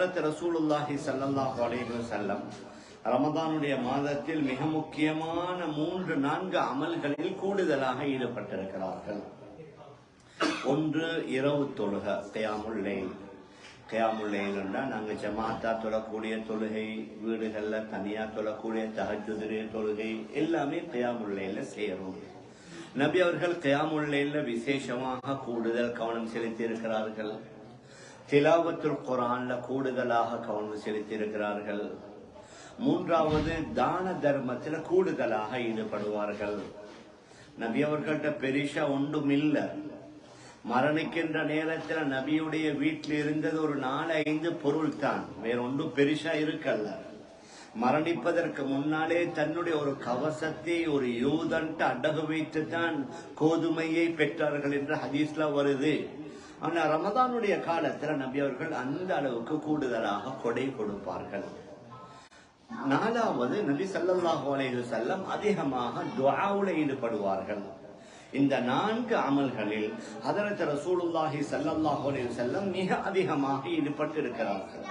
ஹதரத் ரசூலுல்லாஹி ஸல்லல்லாஹு அலைஹி வஸல்லம் ரமதானுடைய மாதத்தில் மிக முக்கியமான மூன்று நான்கு அமல்களில் கூடுதலாக ஈடுபட்டிருக்கிறார்கள். ஒன்று இரவு தொழுக கயாமுல்லை கயாமுல்லைன்னா நாங்க ஜமாத்தா தொழக்கூடிய தொழுகை வீடுகளில் தனியாக தொழக்கூடிய தஹஜுதிரிய தொழுகை எல்லாமே கயாமுல்லையில் சேரும். நபி அவர்கள் கயாமுல்லையில் விசேஷமாக கூடுதல் கவனம் செலுத்தி இருக்கிறார்கள் திலாவத்துல் குரான்ல கூடுதலாக கவனம் செலுத்தியிருக்கிறார்கள். மூன்றாவது தான தர்மத்தில் கூடுதலாக ஈடுபடுவார்கள். நபி அவர்கள்ட்ட பெரிசா ஒன்றும் இல்லை மரணிக்கின்ற நேரத்தில் நபியுடைய வீட்டில் இருந்தது ஒரு நாலு ஐந்து பொருள் தான் வேற ஒன்றும் பெரிசா இருக்கல்ல. மரணிப்பதற்கு முன்னாலே தன்னுடைய ஒரு கவசத்தை ஒரு யூதன்ட்டு அடகு வைத்து தான் கோதுமையை பெற்றார்கள் என்று ஹதீஸ்ல வருது. ஆனா ரமதானுடைய காலத்துல நபி அவர்கள் அந்த அளவுக்கு கூடுதலாக கொடை கொடுப்பார்கள். நாலாவது நபி ஸல்லல்லாஹு அலைஹி செல்லம் அதிகமாக துவாவுல ஈடுபடுவார்கள். இந்த நான்கு அமல்களில் ஹதரத் ரசூலுல்லாஹி ஸல்லல்லாஹு அலைஹி மிக அதிகமாக ஈடுபட்டு இருக்கிறார்கள்